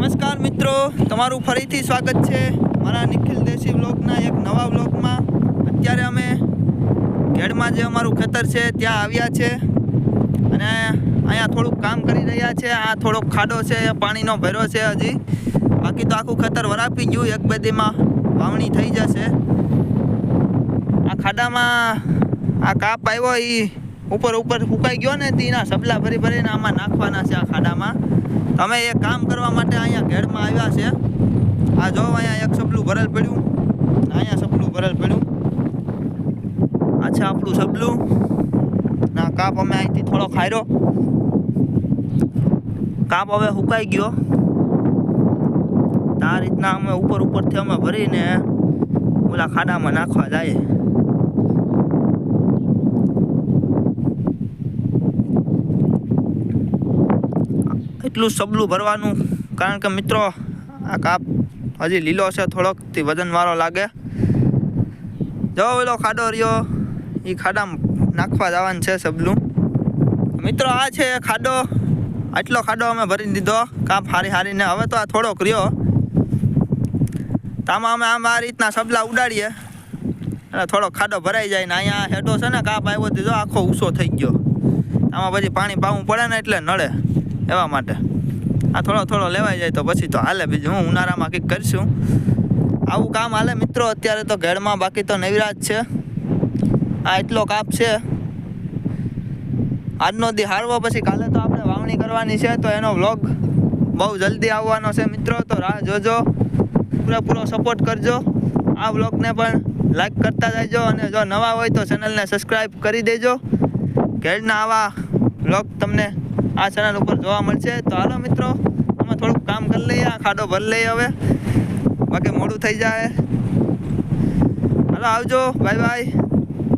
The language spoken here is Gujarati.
નમસ્કાર મિત્રો, તમારું ફરીથી સ્વાગત છે મારા નિખિલ દેશી બ્લોગના એક નવા બ્લોગમાં અત્યારે અમે ઘેડમાં જે અમારું ખેતર છે, ત્યાં આવ્યા છે અને અહીંયા થોડુંક કામ કરી રહ્યા છે. આ થોડોક ખાડો છે, પાણીનો ભેરો છે હજી. બાકી તો આખું ખેતર વરાપી ગયું, એક બે દીમાં વાવણી થઈ જશે. આ ખાડામાં આ કાપ આવ્યો એ ઉપર ઉપર સુકાઈ ગયો ને તેના સબલા ભરી ભરીને આમાં નાખવાના છે આ તમે એ કામ કરવા માટે અહીંયા ઘેડમાં આવ્યા છે. આ જો અહીંયા એક સપલું ભરેલ પડ્યું. અહીંયા સપલું ભરેલ પડ્યું. આ છે આપણું સપલું ના, કાપ અમે અહીંથી થોડો ખાયરો. કાપ હવે સુકાઈ ગયો. આ રીતના અમે ઉપર ઉપરથી અમે ભરીને ઓલા ખાડામાં નાખવા જાય. એટલું સબલું ભરવાનું? કારણ કે મિત્રો, આ કાપ હજી લીલો છે થોડોકથી વજનવાળો લાગે. જો પેલો ખાડો રહ્યો. એ ખાડામાં નાખવા જવાનું છે સબલું. મિત્રો, આ છે ખાડો. આટલો ખાડો અમે ભરી દીધો. કાપ હારી હારીને હવે તો આ થોડોક રહ્યો. તામાં અમે આમ આ રીતના સબલા ઉડાડીએ. અને થોડો ખાડો ભરાઈ જાય ને અહીંયા હેઠો છે ને, કાપ આવ્યો દીધો આખો ઊંચો થઈ ગયો. આમાં પછી પાણી પાવું પડે ને એટલે નડે. એવા માટે. આ થોડો થોડો લેવાઈ જાય તો પછી તો હાલે બીજું હું ઉનાળામાં કંઈક કરીશું. આવું કામ હાલે મિત્રો, અત્યારે તો ઘેડમાં બાકી તો નૈરાજ છે. આ એટલો કાપ છે. આજનો દી હારવો પછી કાલે તો આપણે વાવણી કરવાની છે તો એનો વ્લોગ બહુ જલ્દી આવવાનો છે મિત્રો, તો રાહ જોજો. પૂરેપૂરો સપોર્ટ કરજો. આ વ્લોગને પણ લાઈક કરતા જજો અને જો નવા હોય તો ચેનલને સબસ્ક્રાઈબ કરી દેજો. ઘેડના આવા વ્લોગ તમને આ ચેનલ ઉપર જોવા મળશે. તો હાલો મિત્રો અમે થોડુંક કામ કરી લઈએ, આ ખાડો ભરી લઈએ હવે. બાકી મોડું થઈ જાય. હાલો આવજો બાય બાય